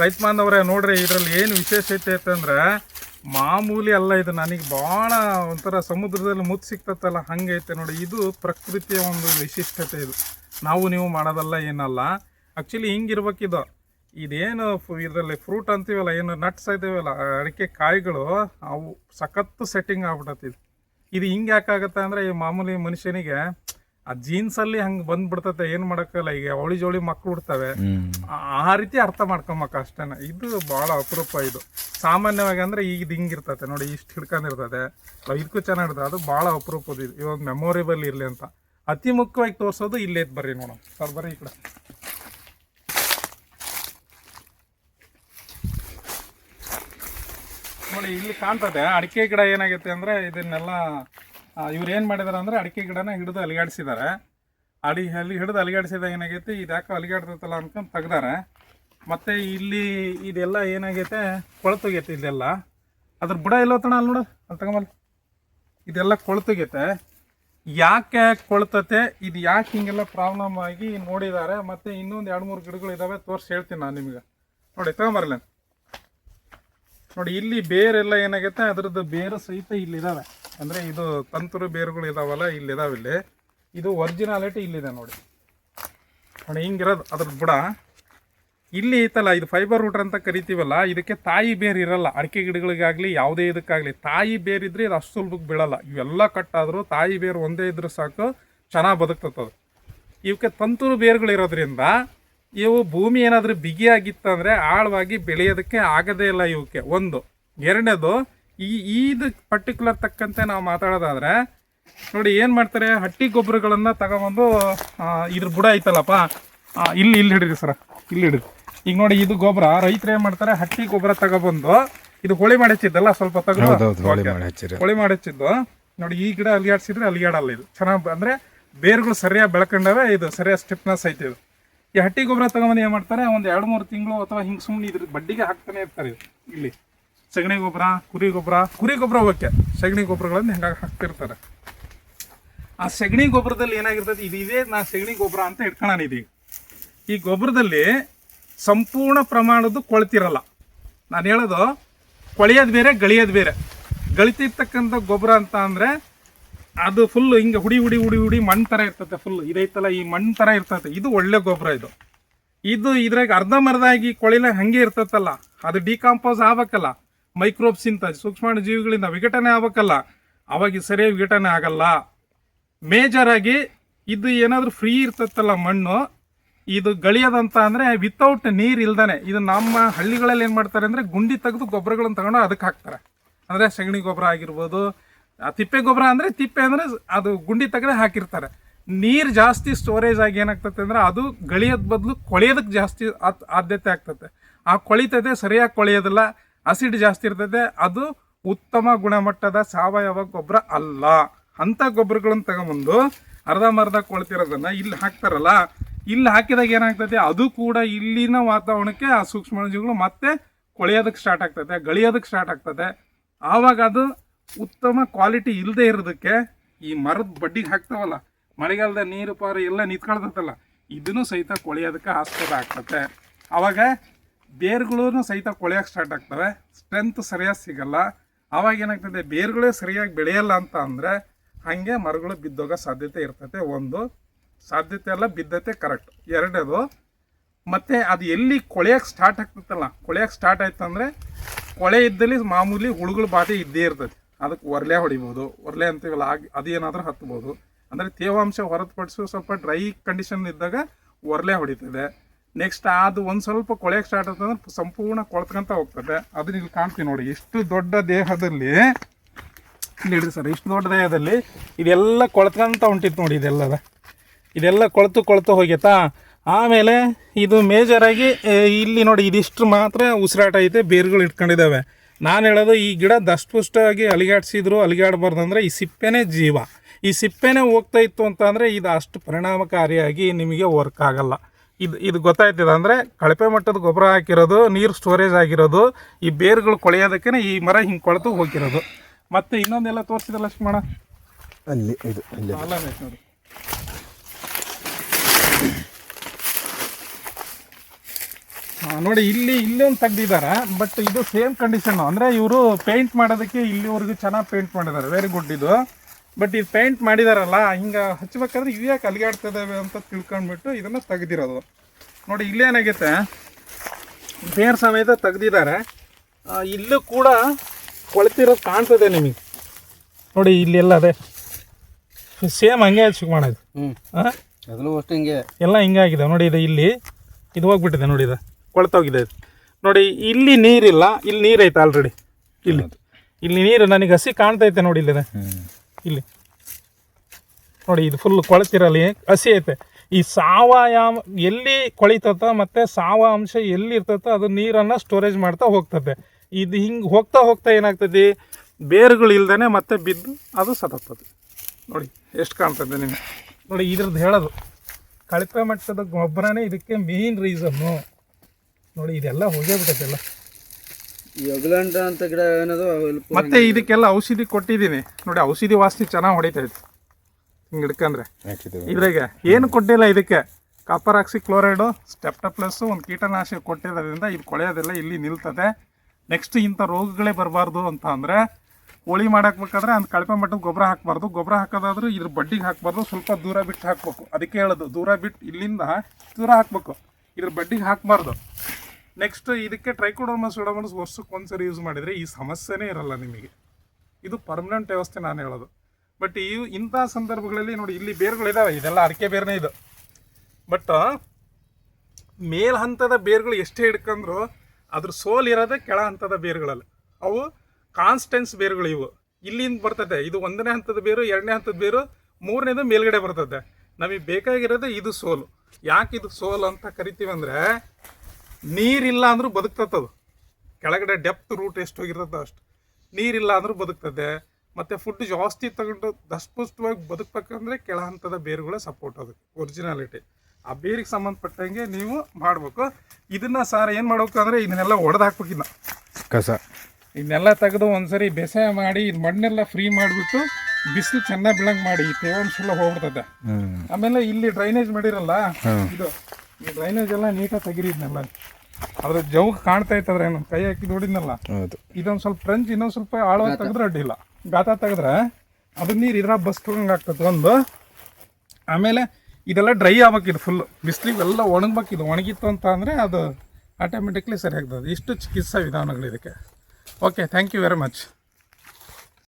ರೈತ ಬಾಂಧವ್ರೆ, ನೋಡ್ರಿ, ಇದ್ರಲ್ಲಿ ಏನು ವಿಶೇಷತೆ ಐತೆ ಮಾಮೂಲಿ ಅಲ್ಲ ಇದು. ನನಗೆ ಭಾಳ ಒಂಥರ ಸಮುದ್ರದಲ್ಲಿ ಮುತ್ತು ಸಿಕ್ತತ್ತಲ್ಲ ಹಂಗೈತೆ ನೋಡಿ. ಇದು ಪ್ರಕೃತಿಯ ಒಂದು ವಿಶಿಷ್ಟತೆ ಇದು. ನಾವು ನೀವು ಮಾಡೋದಲ್ಲ ಏನಲ್ಲ. ಆ್ಯಕ್ಚುಲಿ ಹಿಂಗಿರ್ಬೇಕಿದು ಇದೇನು ಇದರಲ್ಲಿ ಫ್ರೂಟ್ ಅಂತೀವಲ್ಲ, ಏನು ನಟ್ಸ್ ಇದಾವಲ್ಲ ಅಡಿಕೆ ಕಾಯಿಗಳು, ಅವು ಸಖತ್ತು ಸೆಟ್ಟಿಂಗ್ ಆಗ್ಬಿಟ್ಟತಿ ಇದು. ಇದು ಹಿಂಗೆ ಯಾಕಾಗತ್ತೆ ಅಂದರೆ, ಈ ಮಾಮೂಲಿ ಮನುಷ್ಯನಿಗೆ ಆ ಜೀನ್ಸ್ ಅಲ್ಲಿ ಹಂಗೆ ಬಂದ್ಬಿಡ್ತತೆ ಏನು ಮಾಡಕ್ಕಲ್ಲ ಈಗ ಅವಳಿ ಜೋಳಿ ಮಕ್ಳು ಹುಡ್ತವೆ. ಆ- ರೀತಿ ಅರ್ಥ ಮಾಡ್ಕೊಂಬಕ್ಕ ಅಷ್ಟೇನ. ಇದು ಬಹಳ ಅಪರೂಪ ಇದು. ಸಾಮಾನ್ಯವಾಗಿ ಅಂದ್ರೆ ಈಗ ಹಿಂಗ್ ಇರ್ತತೆ ನೋಡಿ ಇಷ್ಟು ಹಿಡ್ಕೊಂಡಿರ್ತದೆ ಇದಕ್ಕೂ ಚೆನ್ನಾಗಿರ್ತದೆ ಅದು ಬಹಳ ಅಪರೂಪದ ಇದು. ಇವಾಗ ಮೆಮೊರೇಬಲ್ ಇರ್ಲಿ ಅಂತ. ಅತಿ ಮುಖ್ಯವಾಗಿ ತೋರಿಸೋದು ಇಲ್ಲೇ ಬರ್ರಿ ನೋಡೋಣ. ಸರ್ ಬರ್ರಿ ಈ ಕಡೆ. ನೋಡಿ ಇಲ್ಲಿ ಕಾಣ್ತದೆ ಅಡಿಕೆ ಗಿಡ ಏನಾಗೈತೆ ಅಂದ್ರೆ ಇದನ್ನೆಲ್ಲ ಇವ್ರು ಏನು ಮಾಡಿದಾರೆ ಅಂದರೆ ಅಡಿಕೆ ಗಿಡನ ಹಿಡಿದು ಅಲಿಗಾಡಿಸಿದ್ದಾರೆ ಅಡಿ ಅಲ್ಲಿ ಹಿಡಿದು ಅಲಿಗಾಡಿಸಿದಾಗ ಏನಾಗೈತಿ, ಇದು ಯಾಕೆ ಅಲಿಗಾಡ್ತೈತಲ್ಲ ಅನ್ಕೊಂಡು ತೆಗ್ದಾರೆ. ಮತ್ತು ಇಲ್ಲಿ ಇದೆಲ್ಲ ಏನಾಗೈತೆ, ಕೊಳತೋಗೈತೆ ಇದೆಲ್ಲ. ಅದ್ರ ಬುಡ ಎಲ್ಲೋತಣ ಅಲ್ಲಿ ನೋಡು ಅಲ್ಲಿ ತಗೊಂಬಲ್ಲಿ ಇದೆಲ್ಲ ಕೊಳತೋಗೈತೆ. ಯಾಕೆ ಕೊಳ್ತತೆ, ಇದು ಯಾಕೆ ಹಿಂಗೆಲ್ಲ ಪ್ರಾಬ್ಲಮ್ ಆಗಿ ನೋಡಿದ್ದಾರೆ ಮತ್ತು ಇನ್ನೊಂದು ಎರಡು ಮೂರು ಗಿಡಗಳು ಇದ್ದಾವೆ ತೋರಿಸಿ ಹೇಳ್ತೀನಿ ನಾನು ನಿಮ್ಗೆ. ನೋಡಿ, ತಗೊಂಬರ್ಲಿ. ನೋಡಿ, ಇಲ್ಲಿ ಬೇರೆಲ್ಲ ಏನಾಗೈತೆ ಅದ್ರದ್ದು ಬೇರು ಸಹಿತ ಇಲ್ಲಿದಾವೆ. ಅಂದರೆ ಇದು ತಂತುರು ಬೇರುಗಳು ಇದಾವಲ್ಲ, ಇಲ್ಲಿದಾವೆ ಇಲ್ಲಿ. ಇದು ಒರಿಜಿನಾಲಿಟಿ ಇಲ್ಲಿದೆ ನೋಡಿ. ನೋಡಿ, ಹಿಂಗಿರೋದು ಅದ್ರ ಬುಡ. ಇಲ್ಲಿ ಐತಲ್ಲ ಇದು ಫೈಬರ್ ರೂಟರ್ ಅಂತ ಕರಿತೀವಲ್ಲ, ಇದಕ್ಕೆ ತಾಯಿ ಬೇರು ಇರಲ್ಲ. ಅಡಿಕೆ ಗಿಡಗಳಿಗಾಗಲಿ, ಯಾವುದೇ ಇದಕ್ಕಾಗಲಿ, ತಾಯಿ ಬೇರು ಇದ್ರೆ ಇದು ಅಷ್ಟು ಸುಲಭಕ್ಕೆ ಬೀಳಲ್ಲ. ಇವೆಲ್ಲ ಕಟ್ಟಾದರೂ ತಾಯಿ ಬೇರು ಒಂದೇ ಇದ್ರೆ ಸಾಕು, ಚೆನ್ನಾಗಿ ಬದುಕ್ತದೆ ಇವಕ್ಕೆ ತಂತುರು ಬೇರುಗಳು ಇರೋದ್ರಿಂದ ಇವು ಭೂಮಿ ಏನಾದರೂ ಬಿಗಿಯಾಗಿತ್ತಂದರೆ ಆಳವಾಗಿ ಬೆಳೆಯೋದಕ್ಕೆ ಆಗದೇ ಇಲ್ಲ ಇವಕ್ಕೆ ಒಂದು. ಎರಡನೇದು ಈ ಇದು ಪರ್ಟಿಕ್ಯುಲರ್ ತಕ್ಕಂತೆ ನಾವು ಮಾತಾಡೋದಾದ್ರೆ ನೋಡಿ ಏನು ಮಾಡ್ತಾರೆ? ಹಟ್ಟಿ ಗೊಬ್ಬರಗಳನ್ನು ತಗೊಂಬಂದು ಇದ್ರ ಬುಡ ಐತಲ್ಲಪ್ಪ? ಇಲ್ಲಿ ಇಲ್ಲಿ ಹಿಡಿರಿ ಸರ. ಇಲ್ಲಿ ಹಿಡಿರಿ. ಈಗ ನೋಡಿ ಇದು ಗೊಬ್ಬರ ರೈತರು ಏನು ಮಾಡ್ತಾರೆ? ಹಟ್ಟಿ ಗೊಬ್ಬರ ತಗೊಬಂದು ಇದು ಹೋಳಿ ಮಾಡಿಚ್ಚಿದ್ದಲ್ಲ ಸ್ವಲ್ಪ ತಗೊಂಡು ಹೋಳಿ ಮಾಡಿ ಹಚ್ಚಿದ್ದು. ನೋಡಿ ಈ ಗಿಡ ಅಲಿಗಾಡ್ಸಿದ್ರೆ ಅಲಿಗಾಡಲ್ಲ ಇದು. ಚೆನ್ನಾಗಿ ಅಂದರೆ ಬೇರುಗಳು ಸರಿಯಾಗಿ ಬೆಳ್ಕೊಂಡವೆ ಇದು ಸರಿಯಾಗಿ ಸ್ಟಿಫ್ನೆಸ್ ಐತಿ ಇದು. ಈ ಹಟ್ಟಿ ಗೊಬ್ಬರ ತಗೊಂಬಂದು ಏನು ಮಾಡ್ತಾರೆ? ಒಂದು ಎರಡು ಮೂರು ತಿಂಗಳು ಅಥವಾ ಹಿಂಗೆ ಸುಮ್ಮನೆ ಇದ್ರ ಬಡ್ಡಿಗೆ ಹಾಕ್ತಾನೆ ಇರ್ತಾರೆ ಇಲ್ಲಿ. ಸಗಣಿ ಗೊಬ್ಬರ, ಕುರಿ ಗೊಬ್ಬರ ಕುರಿ ಗೊಬ್ಬರ ಓಕೆ ಸಗಣಿ ಗೊಬ್ಬರಗಳನ್ನು ಹೆಂಗಾಗಿ ಹಾಕ್ತಿರ್ತಾರೆ? ಆ ಸಗಣಿ ಗೊಬ್ಬರದಲ್ಲಿ ಏನಾಗಿರ್ತದೆ? ಇದು ಇದೇ ನಾ ಸಗಣಿ ಗೊಬ್ಬರ ಅಂತ ಇಟ್ಕೊಳ್ಳೋಣ ಇದೀಗ ಈ ಗೊಬ್ಬರದಲ್ಲಿ ಸಂಪೂರ್ಣ ಪ್ರಮಾಣದ್ದು ಕೊಳ್ತಿರಲ್ಲ. ನಾನು ಹೇಳೋದು, ಕೊಳೆಯೋದು ಬೇರೆ, ಗಳಿಯೋದು ಬೇರೆ. ಗಳಿತಿರ್ತಕ್ಕಂಥ ಗೊಬ್ಬರ ಅಂತ ಅಂದರೆ ಅದು ಫುಲ್ ಹಿಂಗೆ ಹುಡಿ ಹುಡಿ ಹುಡಿ ಹುಡಿ ಮಣ್ಣು ಥರ ಇರ್ತತೆ ಫುಲ್ ಇದೈತಲ್ಲ, ಈ ಮಣ್ಣು ಥರ ಇರ್ತತೆ. ಇದು ಒಳ್ಳೆ ಗೊಬ್ಬರ ಇದು. ಇದು ಇದ್ರಾಗ ಅರ್ಧಂಬರ್ಧ ಆಗಿ ಕೊಳಿಲ ಹಂಗೆ ಇರ್ತತಲ್ಲ. ಅದು ಡಿಕಾಂಪೋಸ್ ಆಗ್ಬೇಕಲ್ಲ. ಮೈಕ್ರೋಬ್ಸ್ ಇಂತ ಸೂಕ್ಷ್ಮಾಣು ಜೀವಿಗಳಿಂದ ವಿಘಟನೆ ಆಗ್ಬೇಕಲ್ಲ. ಅವಾಗ ಸರಿಯಾಗಿ ವಿಘಟನೆ ಆಗಲ್ಲ. ಮೇಜರ್ ಆಗಿ ಇದು ಏನಾದರೂ ಫ್ರೀ ಇರ್ತೈತಲ್ಲ ಮಣ್ಣು. ಇದು ಗಳಿಯೋದಂತ ಅಂದರೆ ವಿತೌಟ್ ನೀರು ಇಲ್ದಾನೆ. ಇದು ನಮ್ಮ ಹಳ್ಳಿಗಳಲ್ಲಿ ಏನು ಮಾಡ್ತಾರೆ ಅಂದರೆ ಗುಂಡಿ ತೆಗೆದು ಗೊಬ್ಬರಗಳನ್ನು ತಗೊಂಡು ಅದಕ್ಕೆ ಹಾಕ್ತಾರೆ. ಅಂದರೆ ಸಗಣಿ ಗೊಬ್ಬರ ಆಗಿರ್ಬೋದು ಆ ತಿಪ್ಪೆ ಗೊಬ್ಬರ ಅಂದರೆ ತಿಪ್ಪೆ ಅಂದರೆ ಅದು ಗುಂಡಿ ತಗಡೆ ಹಾಕಿರ್ತಾರೆ. ನೀರು ಜಾಸ್ತಿ ಸ್ಟೋರೇಜ್ ಆಗಿ ಏನಾಗ್ತದೆ ಅಂದರೆ ಅದು ಗಳಿಯೋದ್ ಬದಲು ಕೊಳೆಯೋದಕ್ಕೆ ಜಾಸ್ತಿ ಆದ್ಯತೆ ಆಗ್ತದೆ ಆ ಕೊಳಿತದೆ ಸರಿಯಾಗಿ ಕೊಳೆಯೋದಿಲ್ಲ ಅಸಿಡ್ ಜಾಸ್ತಿ ಇರ್ತದೆ ಅದು ಉತ್ತಮ ಗುಣಮಟ್ಟದ ಸಾವಯವ ಗೊಬ್ಬರ ಅಲ್ಲ. ಅಂಥ ಗೊಬ್ಬರಗಳನ್ನು ತಗೊಂಬಂದು ಅರ್ಧಂಬರ್ಧ ಕೊಳ್ತಿರೋದನ್ನ ಇಲ್ಲಿ ಹಾಕ್ತಾರಲ್ಲ, ಇಲ್ಲಿ ಹಾಕಿದಾಗ ಏನಾಗ್ತದೆ ಅದು ಕೂಡ ಇಲ್ಲಿನ ವಾತಾವರಣಕ್ಕೆ ಆ ಸೂಕ್ಷ್ಮಾಣುಜೀವಿಗಳು ಮತ್ತೆ ಕೊಳೆಯೋದಕ್ಕೆ ಸ್ಟಾರ್ಟ್ ಆಗ್ತದೆ ಗಳಿಯೋದಕ್ಕೆ ಸ್ಟಾರ್ಟ್ ಆಗ್ತದೆ ಆವಾಗ ಅದು ಉತ್ತಮ ಕ್ವಾಲಿಟಿ ಇಲ್ಲದೆ ಇರೋದಕ್ಕೆ ಈ ಮರದ ಬಡ್ಡಿಗೆ ಹಾಕ್ತಾವಲ್ಲ, ಮಳೆಗಾಲದ ನೀರು ಪಾರು ಎಲ್ಲ ನಿಂತ್ಕೊಳ್ತೈತಲ್ಲ ಇದನ್ನು ಸಹಿತ ಕೊಳೆಯೋದಕ್ಕೆ ಆಸ್ಪದ ಆಗ್ತತೆ ಆವಾಗ ಬೇರುಗಳೂ ಸಹಿತ ಕೊಳೆಯೋಕೆ ಸ್ಟಾರ್ಟ್ ಆಗ್ತವೆ. ಸ್ಟ್ರೆಂತ್ ಸರಿಯಾಗಿ ಸಿಗಲ್ಲ. ಆವಾಗ ಏನಾಗ್ತದೆ, ಬೇರುಗಳೇ ಸರಿಯಾಗಿ ಬೆಳೆಯಲ್ಲ ಅಂತ ಅಂದರೆ ಹಾಗೆ ಮರಗಳು ಬಿದ್ದೋಗೋ ಸಾಧ್ಯತೆ ಇರ್ತತೆ ಒಂದು, ಸಾಧ್ಯತೆ ಅಲ್ಲ, ಬಿದ್ದತೆ ಕರೆಕ್ಟ್ ಎರಡನೇದು, ಮತ್ತು ಅದು ಎಲ್ಲಿ ಕೊಳೆಯೋಕೆ ಸ್ಟಾರ್ಟ್ ಆಗ್ತೈತಲ್ಲ ಕೊಳೆಯೋಕೆ ಸ್ಟಾರ್ಟ್ ಆಯ್ತು ಅಂದರೆ ಕೊಳೆ ಇದ್ದಲ್ಲಿ ಮಾಮೂಲಿ ಹುಳುಗಳ ಬಾಧೆ ಇದ್ದೇ ಇರ್ತದೆ. ಅದಕ್ಕೆ ಒರ್ಲೆ ಹೊಡಿಬೋದು, ಒರ್ಲೆ ಅಂತೀವಲ್ಲ, ಆಗ ಅದೇನಾದರೂ ಹತ್ಬೋದು. ಅಂದರೆ ತೇವಾಂಶ ಹೊರತುಪಡಿಸಿ ಸ್ವಲ್ಪ ಡ್ರೈ ಕಂಡೀಷನ್ ಇದ್ದಾಗ ಒರ್ಲೆ ಹೊಡಿತದೆ. ನೆಕ್ಸ್ಟ್ ಅದು ಒಂದು ಸ್ವಲ್ಪ ಕೊಳೆಯಕ್ಕೆ ಸ್ಟಾರ್ಟ್ ಆಗ್ತದೆ ಸಂಪೂರ್ಣ ಕೊಳ್ತ್ಕೊಂತ ಹೋಗ್ತದೆ. ಅದನ್ನ ಇಲ್ಲಿ ಕಾಣ್ತೀವಿ ನೋಡಿ ಎಷ್ಟು ದೊಡ್ಡ ದೇಹದಲ್ಲಿ ಇಲ್ಲಿ ಸರ್, ಇಷ್ಟು ದೊಡ್ಡ ದೇಹದಲ್ಲಿ ಇದೆಲ್ಲ ಕೊಳ್ತ್ಕೊಂತ ಹೊಂಟಿತ್ತು ನೋಡಿ ಇದೆಲ್ಲದ. ಇದೆಲ್ಲ ಕೊಳ್ತು ಕೊಳ್ತು ಹೋಗ್ಯತಾ ಆಮೇಲೆ ಇದು ಮೇಜರಾಗಿ ಇಲ್ಲಿ ನೋಡಿ ಇದಿಷ್ಟು ಮಾತ್ರ ಉಸಿರಾಟ ಐತೆ, ಬೇರುಗಳು ಇಟ್ಕೊಂಡಿದ್ದಾವೆ. ನಾನು ಹೇಳೋದು ಈ ಗಿಡ ದಷ್ಟಪುಷ್ಟವಾಗಿ ಅಲಿಗಾಡ್ಸಿದ್ರು ಅಲಿಗಾಡಬಾರ್ದು ಅಂದರೆ ಈ ಸಿಪ್ಪೆನೇ ಜೀವ. ಈ ಸಿಪ್ಪೆನೇ ಹೋಗ್ತಾ ಇತ್ತು ಅಂತ ಅಂದರೆ ಇದು ಅಷ್ಟು ಪರಿಣಾಮಕಾರಿಯಾಗಿ ನಿಮಗೆ ವರ್ಕ್ ಆಗಲ್ಲ. ಇದು ಇದು ಗೊತ್ತಾಯ್ತದ ಅಂದರೆ ಕಳಪೆ ಮಟ್ಟದ ಗೊಬ್ಬರ ಹಾಕಿರೋದು ನೀರು ಸ್ಟೋರೇಜ್ ಆಗಿರೋದು ಈ ಬೇರುಗಳು ಕೊಳೆಯೋದಕ್ಕೇ ಈ ಮರ ಹಿಂಗೆ ಕೊಳೆತು ಹೋಗಿರೋದು. ಮತ್ತು ಇನ್ನೊಂದೆಲ್ಲ ತೋರಿಸಿದ ಲಕ್ಷ್ಮಣ? ಅಲ್ಲಿ ಇದು ಅಲ್ಲಿ ಅಲ್ಲ ನೋಡಿ ನೋಡಿ ಇಲ್ಲಿ ಇಲ್ಲಿ ಒಂದು ತೆಗ್ದಿದ್ದಾರೆ ಬಟ್ ಇದು ಸೇಮ್ ಕಂಡೀಷನ್ ಅಂದ್ರೆ ಇವರು ಪೇಂಟ್ ಮಾಡೋದಕ್ಕೆ ಇಲ್ಲಿವರೆಗೂ ಚೆನ್ನಾಗಿ ಪೇಂಟ್ ಮಾಡಿದ್ದಾರೆ ವೆರಿ ಗುಡ್ ಇದು. ಬಟ್ ಇದು ಪೇಂಟ್ ಮಾಡಿದಾರಲ್ಲ ಹಿಂಗೆ ಹಚ್ಬೇಕಾದ್ರೆ ಇವು ಯಾಕೆ ಅಲಿಗಾಡ್ತಿದ್ದಾವೆ ಅಂತ ತಿಳ್ಕೊಂಡ್ಬಿಟ್ಟು ಇದನ್ನು ತೆಗ್ದಿರೋದು. ನೋಡಿ ಇಲ್ಲೇನಾಗೈತೆ? ಬೇರೆ ಸಮೇತ ತೆಗ್ದಿದ್ದಾರೆ. ಇಲ್ಲೂ ಕೂಡ ಕೊಳ್ತಿರೋದು ಕಾಣ್ತದೆ ನಿಮಗೆ. ನೋಡಿ ಇಲ್ಲೆಲ್ಲ ಅದೇ. ಸೇಮ್ ಹಂಗೆ ಹಚ್ಚಿ ಮಾಡೋದು ಹ್ಞೂ ಎಲ್ಲ ಹಿಂಗಾಗಿದೆ ನೋಡಿ ಇದು ಇಲ್ಲಿ ಇದು ಹೋಗ್ಬಿಟ್ಟಿದೆ ನೋಡಿ ಇದು. ಕೊಳ್ತೋಗಿದೆ. ನೋಡಿ ಇಲ್ಲಿ ನೀರಿಲ್ಲ ಇಲ್ಲಿ ನೀರೈತೆ ಆಲ್ರೆಡಿ ಇಲ್ಲಿ. ಇಲ್ಲಿ ನೀರು ನನಗೆ ಹಸಿ ಕಾಣ್ತೈತೆ ನೋಡಿ ಇಲ್ಲಿದೆ. ಇಲ್ಲಿ. ನೋಡಿ ಇದು ಫುಲ್ ಕೊಳತಿರಲ್ಲಿ ಹಸಿ ಐತೆ. ಈ ಸಾವಯವ ಎಲ್ಲಿ ಕೊಳಿತತ್ತ ಮತ್ತು ಸಾವ ಅಂಶ ಎಲ್ಲಿ ಇರ್ತೈತೆ ಅದು ನೀರನ್ನು ಸ್ಟೋರೇಜ್ ಮಾಡ್ತಾ ಹೋಗ್ತದೆ ಇದು ಹಿಂಗೆ ಹೋಗ್ತಾ ಹೋಗ್ತಾ ಏನಾಗ್ತದೆ? ಬೇರುಗಳು ಇಲ್ದೇ ಮತ್ತೆ ಬಿದ್ದು ಅದು ಸತತ್ತದೆ ನೋಡಿ ಎಷ್ಟು ಕಾಣ್ತದೆ ನಿಮಗೆ? ನೋಡಿ ಇದ್ರದ್ದು ಹೇಳೋದು. ಕಳಪೆ ಮಟ್ಟದ ಗೊಬ್ಬರನೇ ಇದಕ್ಕೆ ಮೇನ್ ರೀಸನ್ನು ನೋಡಿ ಇದೆಲ್ಲ ಹೋಗೇ ಬಿಟ್ಟೈತೆಲ್ಲ ಈ ಅಂತ ಗಿಡ ಏನದು? ಮತ್ತೆ ಇದಕ್ಕೆಲ್ಲ ಔಷಧಿ ಕೊಟ್ಟಿದ್ದೀನಿ. ನೋಡಿ ಔಷಧಿ ವಾಸ್ತಿ ಚೆನ್ನಾಗಿ ಹೊಡಿತೈತೆ ಹಿಂಗೆ ಹಿಡ್ಕಂದ್ರೆ ಇದ್ರಾಗೆ ಏನು ಕೊಟ್ಟಿಲ್ಲ ಇದಕ್ಕೆ. ಕಾಪರ್ ಆಕ್ಸಿ ಕ್ಲೋರೈಡು ಸ್ಟೆಪ್ಟ ಪ್ಲಸ್ ಒಂದು ಕೀಟನಾಶಕ ಕೊಟ್ಟಿರೋದ್ರಿಂದ ಇದು ಕೊಳೆಯೋದಿಲ್ಲ ಇಲ್ಲಿ ನಿಲ್ತದೆ. ನೆಕ್ಸ್ಟ್ ಇಂಥ ರೋಗಗಳೇ ಬರಬಾರ್ದು ಅಂತ ಅಂದರೆ ಕೋಳಿ ಮಾಡಾಕ್ಬೇಕಾದ್ರೆ ಅಂದ್ ಕಳಪೆ ಮಟ್ಟದ ಗೊಬ್ಬರ ಹಾಕಬಾರ್ದು. ಗೊಬ್ಬರ ಹಾಕೋದಾದ್ರೂ ಇದ್ರ ಬಡ್ಡಿಗೆ ಹಾಕಬಾರ್ದು. ಸ್ವಲ್ಪ ದೂರ ಬಿಟ್ಟು ಹಾಕಬೇಕು. ಅದಕ್ಕೆ ಹೇಳೋದು ದೂರ ಬಿಟ್ಟು ಇಲ್ಲಿಂದ ದೂರ ಹಾಕಬೇಕು. ಇದ್ರ ಬಡ್ಡಿಗೆ ಹಾಕಬಾರ್ದು. ನೆಕ್ಸ್ಟ್ ಇದಕ್ಕೆ ಟ್ರೈಕೋಡರ್ಮ ಸುಡಮಸ್ ವರ್ಷಕ್ಕೆ ಒಂದ್ಸರಿ ಯೂಸ್ ಮಾಡಿದರೆ ಈ ಸಮಸ್ಯೆನೇ ಇರಲ್ಲ ನಿಮಗೆ. ಇದು ಪರ್ಮನೆಂಟ್ ವ್ಯವಸ್ಥೆ ನಾನು ಹೇಳೋದು. ಬಟ್ ಈ ಇಂಥ ಸಂದರ್ಭಗಳಲ್ಲಿ ನೋಡಿ, ಇಲ್ಲಿ ಬೇರುಗಳಿದಾವೆ ಇದೆಲ್ಲ ಅಡಿಕೆ ಬೇರೆನೇ ಇದು. ಬಟ್ ಮೇಲ್ ಹಂತದ ಬೇರುಗಳು ಎಷ್ಟೇ ಹಿಡ್ಕೊಂಡ್ರು ಅದ್ರ ಸೋಲ್ ಇರೋದೇ ಕೆಳ ಹಂತದ ಬೇರುಗಳಲ್ಲಿ. ಅವು ಕಾನ್ಸ್ಟೆನ್ಸ್ ಬೇರುಗಳು ಇವು. ಇಲ್ಲಿಂದ ಬರ್ತದೆ. ಇದು ಒಂದನೇ ಹಂತದ ಬೇರು, ಎರಡನೇ ಹಂತದ ಬೇರು, ಮೂರನೇದು ಮೇಲ್ಗಡೆ ಬರ್ತದೆ. ನಮಗೆ ಬೇಕಾಗಿರೋದೇ ಇದು ಸೋಲು. ಯಾಕೆ ಇದು ಸೋಲು ಅಂತ ಕರಿತೀವಿ ಅಂದರೆ ನೀರಿಲ್ಲ ಅಂದ್ರೂ ಬದುಕ್ತತ್ತದು ಕೆಳಗಡೆ ಡೆಪ್ತ್ ರೂಟ್ ಎಷ್ಟು ಹೋಗಿರ್ತದೆ ಅಷ್ಟು. ನೀರಿಲ್ಲ ಅಂದ್ರೂ ಬದುಕ್ತದೆ ಮತ್ತು ಫುಡ್ ಜಾಸ್ತಿ ತಗೊಂಡು ದಸ್ಪುಷ್ಟವಾಗಿ ಬದುಕಬೇಕಂದ್ರೆ ಕೆಳ ಹಂತದ ಬೇರುಗಳ ಸಪೋರ್ಟ್ ಅದಕ್ಕೆ ಒರಿಜಿನಾಲಿಟಿ ಆ ಬೇರಿಗೆ ಸಂಬಂಧಪಟ್ಟಂಗೆ ನೀವು ಮಾಡಬೇಕು. ಇದನ್ನ ಸಾರ್ ಏನು ಮಾಡ್ಬೇಕು ಅಂದರೆ ಇದನ್ನೆಲ್ಲ ಒಡೆದು ಹಾಕ್ಬೇಕಿನ್ನ ಕಸ. ಇದನ್ನೆಲ್ಲ ತೆಗೆದು ಒಂದ್ಸರಿ ಬೇಸಾಯ ಮಾಡಿ ಇದು ಮಣ್ಣೆಲ್ಲ ಫ್ರೀ ಮಾಡಿಬಿಟ್ಟು ಬಿಸಿಲು ಚೆನ್ನಾಗಿ ಬೀಳಂಗೆ ಮಾಡಿ ತೇವಾಂಶ ಎಲ್ಲ ಹೋಗ್ಬಿಡ್ತದೆ ಆಮೇಲೆ ಇಲ್ಲಿ ಡ್ರೈನೇಜ್ ಮಾಡಿರಲ್ಲ ಇದು ಈ ಡ್ರೈನೇಜ್ ಎಲ್ಲ ನೀಟಾಗಿ ತೆಗಿರಿದ್ನಲ್ಲ ಅದ್ರ ಜೌಗ್ ಕಾಣ್ತಾ ಅದ್ರ ಏನು? ಕೈ ಹಾಕಿ ನೋಡಿದ್ನಲ್ಲ? ಹೌದು. ಇದೊಂದು ಸ್ವಲ್ಪ ಫ್ರೆಂಚ್ ಇನ್ನೊಂದು ಸ್ವಲ್ಪ ಆಳವಾಗಿ ತೆಗೆದ್ರೆ ಅಡ್ಡಿಲ್ಲ. ಗಾತ ತೆಗೆದ್ರೆ ಅದು ನೀರು ಇದ್ರ ಬಸ್ ತೊಗೊಂಡು ಆಗ್ತದೆ. ಒಂದು ಆಮೇಲೆ ಇದೆಲ್ಲ ಡ್ರೈ ಆಗ್ಬೇಕು ಇದು ಫುಲ್ ಬಿಸಿಲಿಗೆಲ್ಲ ಒಣಗ್ಬೇಕು. ಇದು ಒಣಗಿತ್ತು ಅಂತ ಅಂದರೆ ಅದು ಆಟೋಮೆಟಿಕ್ಲಿ ಸರಿ ಆಗ್ತದೆ. ಇಷ್ಟು ಚಿಕಿತ್ಸಾ ವಿಧಾನಗಳು ಇದಕ್ಕೆ. Okay thank you very much